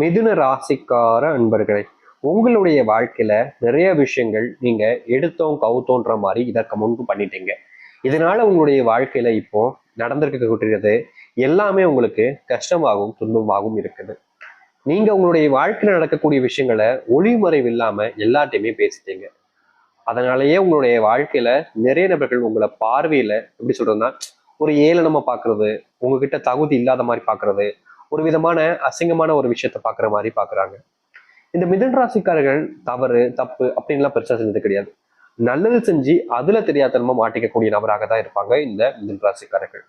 மிதுன ராசிக்கார அன்பர்களே உங்களுடைய வாழ்க்கையில நிறைய விஷயங்கள் நீங்க எடுத்தோம் கவுத்தோன்ற மாதிரி இதற்கு முன்பு பண்ணிட்டீங்க. இதனால உங்களுடைய வாழ்க்கையில இப்போ நடந்திருக்கக்கூடியது எல்லாமே உங்களுக்கு கஷ்டமாகவும் துன்பமாகவும் இருக்குது. நீங்க உங்களுடைய வாழ்க்கையில நடக்கக்கூடிய விஷயங்களை ஒளிமறைவு இல்லாம எல்லாத்தையுமே பேசிட்டீங்க. அதனாலயே உங்களுடைய வாழ்க்கையில நிறைய நபர்கள் உங்களை பார்வையில எப்படி சொல்றதுன்னா ஒரு ஏளனமா பாக்குறது உங்ககிட்ட தகுதி இல்லாத மாதிரி பாக்குறது ஒரு விதமான அசிங்கமான ஒரு விஷயத்த பார்க்குற மாதிரி பாக்குறாங்க இந்த மிதன் ராசிக்காரர்கள் தவறு தப்பு அப்படின்லாம் பெருசாக செஞ்சது கிடையாது. நல்லது செஞ்சு அதுல தெரியாதனமா மாட்டிக்கக்கூடிய நபராக தான் இருப்பாங்க இந்த மிதன் ராசிக்காரர்கள்.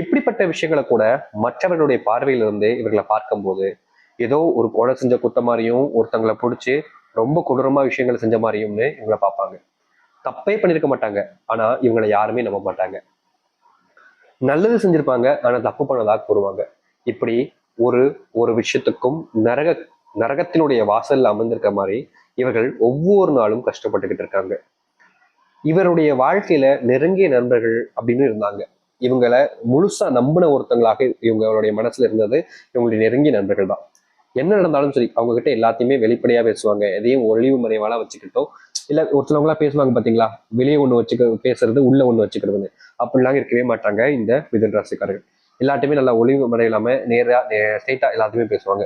இப்படிப்பட்ட விஷயங்களை கூட மற்றவர்களுடைய பார்வையிலிருந்து இவர்களை பார்க்கும்போது ஏதோ ஒரு கொலை செஞ்ச குத்த மாதிரியும் ஒருத்தங்களை பிடிச்சி ரொம்ப கொடூரமா விஷயங்களை செஞ்ச மாதிரியும்னு இவங்களை பார்ப்பாங்க. தப்பே பண்ணியிருக்க மாட்டாங்க. ஆனா இவங்களை யாருமே நம்ப மாட்டாங்க. நல்லது செஞ்சிருப்பாங்க ஆனா தப்பு பண்ணதாக கூறுவாங்க. இப்படி ஒரு ஒரு விஷயத்துக்கும் நரக நரகத்தினுடைய வாசல்ல அமர்ந்திருக்க மாதிரி இவர்கள் ஒவ்வொரு நாளும் கஷ்டப்பட்டுக்கிட்டு இருக்காங்க. இவருடைய வாழ்க்கையில நெருங்கிய நண்பர்கள் அப்படின்னு இருந்தாங்க. இவங்களை முழுசா நம்பின ஒருத்தங்களாக இவங்களுடைய மனசுல இருந்தது இவங்களுடைய நெருங்கிய நண்பர்கள் தான். என்ன நடந்தாலும் சரி அவங்க கிட்ட எல்லாத்தையுமே வெளிப்படையா பேசுவாங்க. எதையும் ஒளிவு மறைவாலாம் வச்சுக்கிட்டோம் இல்ல ஒரு சிலவங்களா பேசுவாங்க பாத்தீங்களா? வெளியே ஒண்ணு வச்சுக்க பேசுறது உள்ள ஒண்ணு வச்சுக்கிறதுன்னு. அப்படிலாம் இருக்கவே மாட்டாங்க இந்த மிதன் ராசிக்காரர்கள் எல்லாத்தையுமே நல்லா ஒளிவு மறை நேராக ஸ்ட்ரைட்டாக எல்லாத்தையுமே பேசுவாங்க.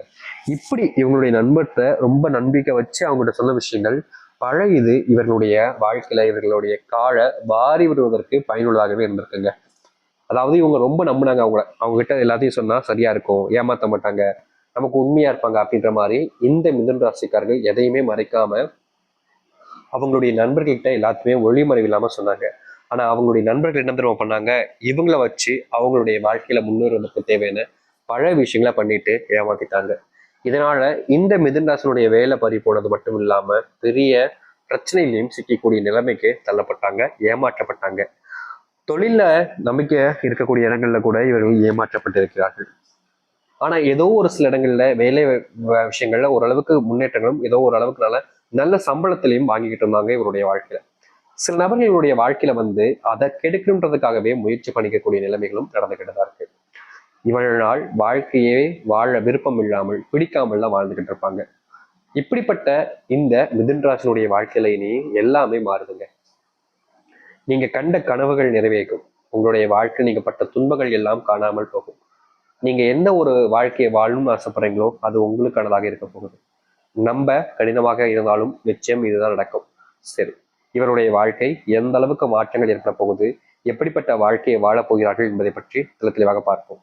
இப்படி இவங்களுடைய நண்பர்கிட்ட ரொம்ப நம்பிக்கை வச்சு அவங்கள்ட்ட சொன்ன விஷயங்கள் பழகிது இவர்களுடைய வாழ்க்கையில இவர்களுடைய காலை வாரி விடுவதற்கு பயனுள்ளதாகவே இருந்திருக்குங்க. அதாவது இவங்க ரொம்ப நம்பினாங்க அவங்கள. அவங்க கிட்ட எல்லாத்தையும் சொன்னா சரியா இருக்கும் ஏமாத்த மாட்டாங்க நமக்கு உண்மையா இருப்பாங்க அப்படின்ற மாதிரி இந்த மிதன் ராசிக்காரர்கள் எதையுமே மறைக்காம அவங்களுடைய நண்பர்கள்கிட்ட எல்லாத்தையுமே ஒளிமறைவு இல்லாம சொன்னாங்க. ஆனால் அவங்களுடைய நண்பர்கள் என்ன தெரியுமா பண்ணாங்க? இவங்கள வச்சு அவங்களுடைய வாழ்க்கையில முன்னேறுவதற்கு தேவையான பல விஷயங்களை பண்ணிட்டு ஏமாத்திட்டாங்க. இதனால இந்த மிதுன்ராசனுடைய வேலை பறி போனது மட்டும் இல்லாம பெரிய பிரச்சனையிலையும் சிக்கக்கூடிய நிலைமைக்கு தள்ளப்பட்டாங்க ஏமாற்றப்பட்டாங்க. தொழில நம்பிக்கை இருக்கக்கூடிய இடங்கள்ல கூட இவர்கள் ஏமாற்றப்பட்டிருக்கிறார்கள். ஆனா ஏதோ ஒரு சில இடங்கள்ல வேலை விஷயங்கள்ல ஓரளவுக்கு முன்னேற்றங்களும் ஏதோ ஒரு நல்ல நல்ல சம்பளத்திலையும் வாங்கிக்கிட்டு இருந்தாங்க இவருடைய வாழ்க்கையில. சில நபர்களுடைய வாழ்க்கையில வந்து அதை கெடுக்கணுன்றதுக்காகவே முயற்சி பண்ணிக்கக்கூடிய நிலைமைகளும் நடந்துகிட்டு தான் இருக்கு. நாள் வாழ்க்கையே வாழ விருப்பம் இல்லாமல் பிடிக்காமல் தான் வாழ்ந்துகிட்டு இருப்பாங்க. இப்படிப்பட்ட இந்த மிதுன் ராசினுடைய வாழ்க்கையில இனி எல்லாமே மாறுதுங்க. நீங்க கண்ட கனவுகள் நிறைவேறும். உங்களுடைய வாழ்க்கை நீங்க பட்ட துன்பங்கள் எல்லாம் காணாமல் போகும். நீங்க என்ன ஒரு வாழ்க்கையை வாழணும்னு ஆசைப்படுறீங்களோ அது உங்களுக்கானதாக இருக்க போகுது. நம்ப கடினமாக இருந்தாலும் நிச்சயம் இதுதான் நடக்கும். சரி. இவருடைய வாழ்க்கை எந்த அளவுக்கு மாற்றங்கள் ஏற்பட போகுது எப்படிப்பட்ட வாழ்க்கையை வாழப் போகிறார்கள் என்பதை பற்றி தெளி தெளிவாக பார்ப்போம்.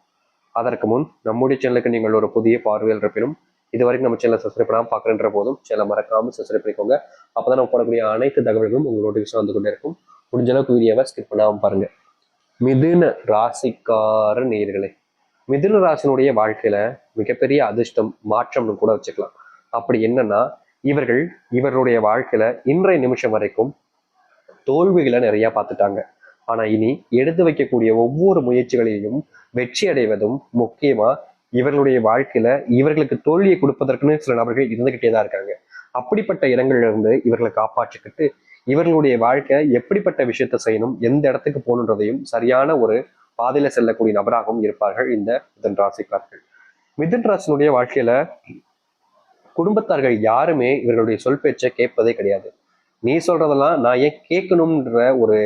அதற்கு முன் நம்முடைய சேனலுக்கு நீங்கள் ஒரு புதிய பார்வையில் இருப்பினும் இதுவரைக்கும் நம்ம சேனலை சப்ஸ்கிரைப் பண்ணாமல் பார்க்குறன்ற போதும் சேனலை மறக்காமல் சப்ஸ்கிரைப் பண்ணிக்கோங்க. அப்பதான் நம்ம போடக்கூடிய அனைத்து தகவல்களும் உங்களோட நோட்டிஃபிகேஷன் வந்து கொண்டே இருக்கும். முடிஞ்ச அளவுக்கு வீடியோவை ஸ்கிப் பண்ணாமல் பாருங்க. மிதுன ராசிக்கார நேயர்களே மிதுன ராசினுடைய வாழ்க்கையில மிகப்பெரிய அதிர்ஷ்டம் மாற்றம்னு கூட வச்சுக்கலாம். அப்படி என்னன்னா இவர்கள் இவருடைய வாழ்க்கையில இன்றைய நிமிஷம் வரைக்கும் தோல்விகளை நிறைய பார்த்துட்டாங்க. ஆனா இனி எடுத்து வைக்கக்கூடிய ஒவ்வொரு முயற்சிகளிலும் வெற்றி அடைவதும் முக்கியமா இவர்களுடைய வாழ்க்கையில இவர்களுக்கு தோல்வியை கொடுப்பதற்குன்னு சில நபர்கள் இருந்துகிட்டே தான் இருக்காங்க. அப்படிப்பட்ட இடங்கள்ல இருந்து இவர்களை காப்பாற்றிக்கிட்டு இவர்களுடைய வாழ்க்கை எப்படிப்பட்ட விஷயத்த செய்யணும் எந்த இடத்துக்கு போகணுன்றதையும் சரியான ஒரு பாதையில செல்லக்கூடிய நபராகவும் இருப்பார்கள் இந்த மிதன் ராசிக்காரர்கள். மிதன் ராசினுடைய வாழ்க்கையில குடும்பத்தார்கள் யாருமே இவர்களுடைய சொல் பேச்சை கேட்பதே கிடையாது. நீ சொல்றதெல்லாம் நான் ஏன் கேட்கணும்ன்ற ஒரு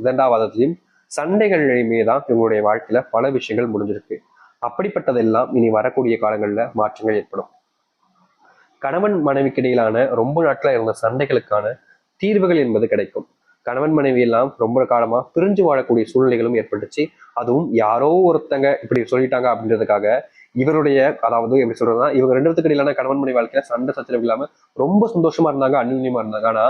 இரண்டாவதையும் சண்டைகளிலுமே தான் இவங்களுடைய வாழ்க்கையில பல விஷயங்கள் முடிஞ்சிருக்கு. அப்படிப்பட்டதெல்லாம் இனி வரக்கூடிய காலங்கள்ல மாற்றங்கள் ஏற்படும். கணவன் மனைவிக்கு இடையிலான ரொம்ப நாட்களாக இருந்த சண்டைகளுக்கான தீர்வுகள் என்பது கிடைக்கும். கணவன் மனைவி எல்லாம் ரொம்ப காலமா பிரிஞ்சு வாழக்கூடிய சூழ்நிலைகளும் ஏற்பட்டுச்சு. அதுவும் யாரோ ஒருத்தங்க இப்படி சொல்லிட்டாங்க அப்படின்றதுக்காக இவருடைய அதாவது எப்படி சொல்றதுன்னா இவங்க ரெண்டு பேத்துக்கு இடையிலான கணவன் மணி வாழ்க்கையில சண்டை சச்சரவு இல்லாம ரொம்ப சந்தோஷமா இருந்தாங்க அந்யுன்யமா இருந்தாங்க. ஆனா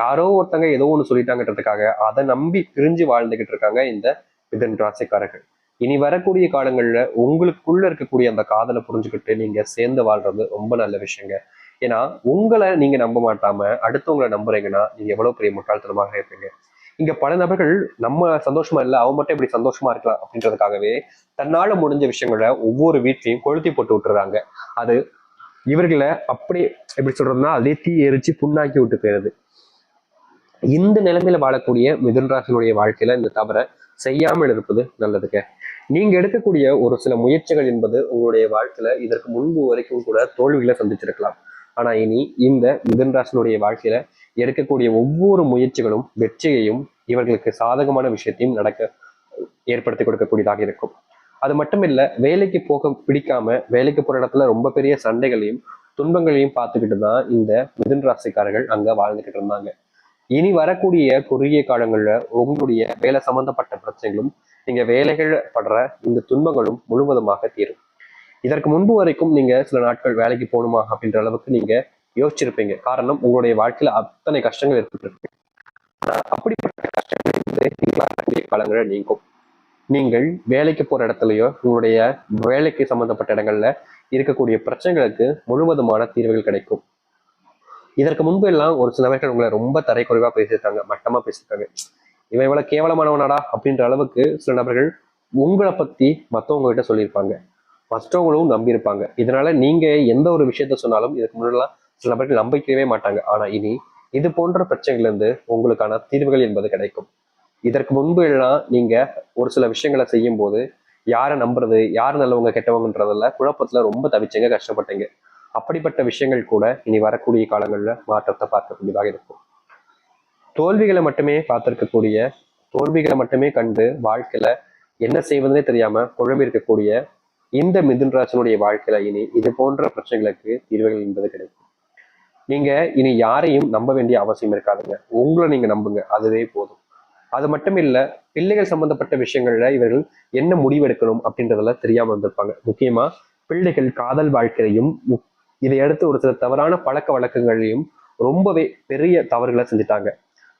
யாரோ ஒருத்தங்க ஏதோ ஒண்ணு சொல்லிட்டாங்கன்றதுக்காக அதை நம்பி பிரிஞ்சு வாழ்ந்துகிட்டு இருக்காங்க இந்த மிதன் ராசிக்காரர்கள். இனி வரக்கூடிய காலங்கள்ல உங்களுக்குள்ள இருக்கக்கூடிய அந்த காதலை புரிஞ்சுக்கிட்டு நீங்க சேர்ந்து வாழ்றது ரொம்ப நல்ல விஷயங்க. ஏன்னா உங்களை நீங்க நம்ப மாட்டாம அடுத்தவங்களை நம்புறீங்கன்னா நீங்க எவ்வளவு பெரிய முட்டாள்தனமாக இருப்பீங்க. இங்க பல நபர்கள் நம்ம சந்தோஷமா இல்ல அவன் மட்டும் இப்படி சந்தோஷமா இருக்கலாம் அப்படின்றதுக்காகவே தன்னால முடிஞ்ச விஷயங்களை ஒவ்வொரு வீட்லையும் கொளுத்தி போட்டு விட்டுறாங்க. அது இவர்களை அப்படி எப்படி சொல்றதுன்னா அதே தீ எரிச்சு புண்ணாக்கி விட்டு போயிருது இந்த நிலைமையில வாழக்கூடிய மிதுன்ராசனுடைய வாழ்க்கையில இந்த தவறை செய்யாமல் இருப்பது நல்லதுங்க. நீங்க எடுக்கக்கூடிய ஒரு சில முயற்சிகள் என்பது உங்களுடைய வாழ்க்கையில இதற்கு முன்பு வரைக்கும் கூட தோல்விகளை சந்திச்சிருக்கலாம். ஆனா இனி இந்த மிதன்ராசனுடைய வாழ்க்கையில எடுக்கக்கூடிய ஒவ்வொரு முயற்சிகளும் வெற்றியையும் இவர்களுக்கு சாதகமான விஷயத்தையும் நடக்க ஏற்படுத்தி கொடுக்கக்கூடியதாக இருக்கும். அது மட்டும் இல்ல வேலைக்கு போக பிடிக்காம வேலைக்கு போற இடத்துல ரொம்ப பெரிய சண்டைகளையும் துன்பங்களையும் பார்த்துக்கிட்டு தான் இந்த மிதுன் ராசிக்காரர்கள் அங்க வாழ்ந்துகிட்டு இருந்தாங்க. இனி வரக்கூடிய குறுகிய காலங்கள்ல உங்களுடைய வேலை சம்பந்தப்பட்ட பிரச்சனைகளும் நீங்க வேலைகள் படுற இந்த துன்பங்களும் முழுவதுமாக தீரும். இதற்கு முன்பு வரைக்கும் நீங்க சில நாட்கள் வேலைக்கு போகணுமா அப்படின்ற அளவுக்கு நீங்க யோசிச்சிருப்பீங்க. காரணம் உங்களுடைய வாழ்க்கையில அத்தனை கஷ்டங்கள் ஏற்பட்டிருக்கு. அப்படிப்பட்ட கஷ்டங்கள் காலங்களை நீங்கும். நீங்கள் வேலைக்கு போற இடத்துலயோ உங்களுடைய வேலைக்கு சம்பந்தப்பட்ட இடங்கள்ல இருக்கக்கூடிய பிரச்சனைகளுக்கு முழுவதுமான தீர்வுகள் கிடைக்கும். இதற்கு முன்பு எல்லாம் ஒரு சில பேர்கள் உங்களை ரொம்ப தரைக்குறைவா பேசியிருக்காங்க மட்டமா பேசியிருக்காங்க. இவன் இவ்வளவு கேவலமானவனாடா அப்படின்ற அளவுக்கு சில நபர்கள் உங்களை பத்தி மத்தவங்க கிட்ட சொல்லியிருப்பாங்க. மற்றவங்களும் நம்பியிருப்பாங்க. இதனால நீங்க எந்த ஒரு விஷயத்த சொன்னாலும் இதுக்கு முன்னெல்லாம் சில நபர்கள் நம்பிக்கவே மாட்டாங்க. ஆனா இனி இது போன்ற பிரச்சனைகள்ல இருந்து உங்களுக்கான தீர்வுகள் என்பது கிடைக்கும். இதற்கு முன்பு எல்லாம் நீங்க ஒரு சில விஷயங்களை செய்யும் போது யாரை நம்புறது யார் நல்லவங்க கெட்டவங்கன்றதுல குழப்பத்துல ரொம்ப தவிச்சங்க கஷ்டப்பட்டீங்க. அப்படிப்பட்ட விஷயங்கள் கூட இனி வரக்கூடிய காலங்களில் மாற்றத்தை பார்க்கக்கூடியதாக இருக்கும். தோல்விகளை மட்டுமே பார்த்திருக்கக்கூடிய தோல்விகளை மட்டுமே கண்டு வாழ்க்கையில என்ன செய்வதுனே தெரியாம குழம்பி இருக்கக்கூடிய இந்த மிதுன்ராசனுடைய வாழ்க்கையில இனி இது போன்ற பிரச்சனைகளுக்கு தீர்வுகள் என்பது கிடைக்கும். நீங்க இனி யாரையும் நம்ப வேண்டிய அவசியம் இருக்காதுங்க. உங்களை நீங்க நம்புங்க. அதுவே போதும். அது மட்டும் இல்ல பிள்ளைகள் சம்பந்தப்பட்ட விஷயங்கள்ல இவர்கள் என்ன முடிவெடுக்கணும் அப்படின்றதெல்லாம் தெரியாம வந்திருப்பாங்க முக்கியமா பிள்ளைகள் காதல் வாழ்க்கையையும் மு- இதை அடுத்து ஒரு சில தவறான பழக்க வழக்கங்களையும் ரொம்பவே பெரிய தவறுகளை செஞ்சுட்டாங்க.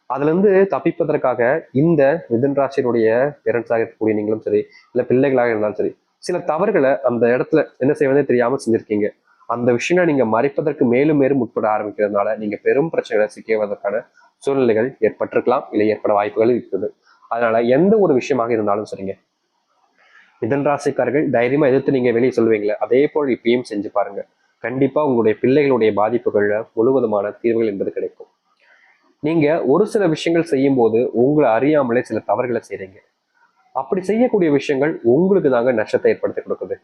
அதுல இருந்து தப்பிப்பதற்காக இந்த மிதுன் ராசியினுடைய பேரண்ட்ஸாக இருக்கக்கூடிய நீங்களும் சரி இல்ல பிள்ளைகளாக இருந்தாலும் சரி சில தவறுகளை அந்த இடத்துல என்ன செய்வதே தெரியாம செஞ்சிருக்கீங்க. அந்த விஷயங்களை நீங்க மறைப்பதற்கு மேலும் மேலும் உட்பட ஆரம்பிக்கிறதுனால நீங்க பெரும் பிரச்சனைகளை சிக்கிவதற்கான சூழ்நிலைகள் ஏற்பட்டிருக்கலாம் இல்லை ஏற்பட வாய்ப்புகள் இருக்குது. அதனால எந்த ஒரு விஷயமாக இருந்தாலும் சரிங்க. மிதன் ராசிக்காரர்கள் தைரியமா எதிர்த்து நீங்க வெளியே சொல்லுவீங்களே அதே போல் இப்பயும் செஞ்சு பாருங்க. கண்டிப்பா உங்களுடைய பிள்ளைகளுடைய பாதிப்புகள்ல முழுவதுமான தீர்வுகள் என்பது கிடைக்கும். நீங்க ஒரு சில விஷயங்கள் செய்யும் போது உங்களை அறியாமலே சில தவறுகளை செய்றீங்க. அப்படி செய்யக்கூடிய விஷயங்கள் உங்களுக்கு தாங்க நஷ்டத்தை ஏற்படுத்தி கொடுக்குது.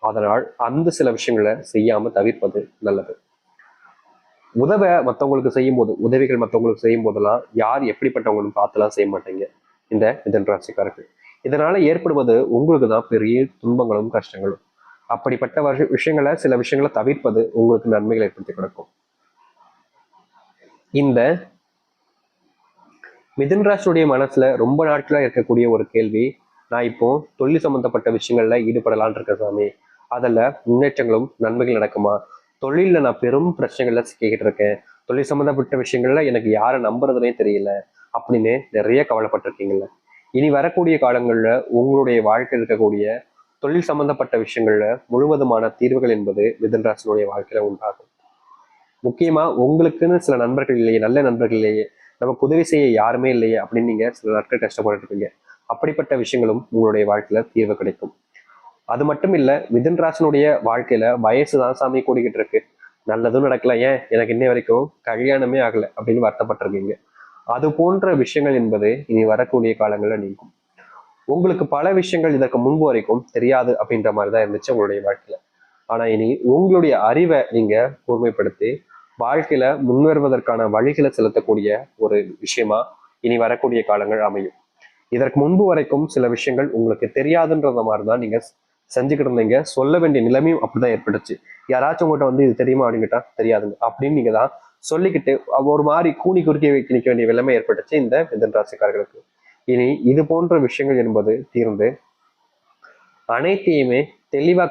அதனால் அந்த சில விஷயங்களை செய்யாம தவிர்ப்பது நல்லது. உதவ மற்றவங்களுக்கு செய்யும் போது உதவிகள் மற்றவங்களுக்கு செய்யும் போதெல்லாம் யார் எப்படிப்பட்டவங்களும் பார்த்துலாம் செய்ய மாட்டீங்க. இந்த மிதன் ராசிக்காரர்கள். இதனால ஏற்படுவது உங்களுக்கு தான் பெரிய துன்பங்களும் கஷ்டங்களும். அப்படிப்பட்ட வருஷ- விஷயங்களை சில விஷயங்களை தவிர்ப்பது உங்களுக்கு நன்மைகளை ஏற்படுத்தி கொடுக்கும். இந்த மிதன் ராசியுடைய மனசுல ரொம்ப நாட்களா இருக்கக்கூடிய ஒரு கேள்வி நான் இப்போ தொழில் சம்பந்தப்பட்ட விஷயங்கள்ல ஈடுபடலான் இருக்க சாமி. அதில் முன்னேற்றங்களும் நன்மைகள் நடக்குமா? தொழிலில் நான் பெரும் பிரச்சனைகளில் சிக்கிக்கிட்டு இருக்கேன் தொழில் சம்மந்தப்பட்ட விஷயங்கள்ல எனக்கு யாரை நம்புறதுனே தெரியல. அப்படின்னு நிறைய கவலைப்பட்டிருக்கீங்கல்ல. இனி வரக்கூடிய காலங்களில் உங்களுடைய வாழ்க்கையில் இருக்கக்கூடிய தொழில் சம்பந்தப்பட்ட விஷயங்கள்ல முழுவதுமான தீர்வுகள் என்பது மிதன்ராசனுடைய வாழ்க்கையில உண்டாகும். முக்கியமா உங்களுக்குன்னு சில நண்பர்கள் இல்லையே நல்ல நண்பர்கள் இல்லையே நமக்கு உதவி செய்ய யாருமே இல்லையே அப்படின்னு நீங்க சில நாட்கள் கஷ்டப்பட்டு இருப்பீங்க அப்படிப்பட்ட விஷயங்களும் உங்களுடைய வாழ்க்கையில தீர்வு கிடைக்கும். அது மட்டும் இல்ல மிதுன் ராசினுடைய வாழ்க்கையில வயசு தான் சாமி கூடிக்கிட்டு இருக்கு. நல்லதும் நடக்கல ஏன்? எனக்கு இன்னை வரைக்கும் கல்யாணமே ஆகல அப்படின்னு வருத்தப்பட்டிருக்கீங்க. அது போன்ற விஷயங்கள் என்பது இனி வரக்கூடிய காலங்களில் நீங்கும். உங்களுக்கு பல விஷயங்கள் இதற்கு முன்பு வரைக்கும் தெரியாது அப்படின்ற மாதிரி தான் இருந்துச்சு உங்களுடைய வாழ்க்கையில. ஆனா இனி உங்களுடைய அறிவை நீங்க கூர்மைப்படுத்தி வாழ்க்கையில முன்வருவதற்கான வழிகளை செலுத்தக்கூடிய ஒரு விஷயமா இனி வரக்கூடிய காலங்கள் அமையும். இதற்கு முன்பு வரைக்கும் சில விஷயங்கள் உங்களுக்கு தெரியாதுன்றத மாதிரி தான் நீங்க செஞ்சுக்கிட்டு இருந்தீங்க. சொல்ல வேண்டிய நிலைமையும் அப்படிதான் ஏற்பட்டுச்சு. யாராச்சும் உங்கள்கிட்ட வந்து இது தெரியுமா அப்படின்னு கேட்டா தெரியாதுங்க. அப்படின்னு நீங்க தான் சொல்லிக்கிட்டு ஒரு மாதிரி கூணி குறுக்கி வைக்க நிற்க வேண்டிய நிலைமை ஏற்பட்டுச்சு இந்த மிதன் ராசிக்காரர்களுக்கு. இனி இது போன்ற விஷயங்கள் என்பது தீர்ந்து அனைத்தையுமே தெளிவா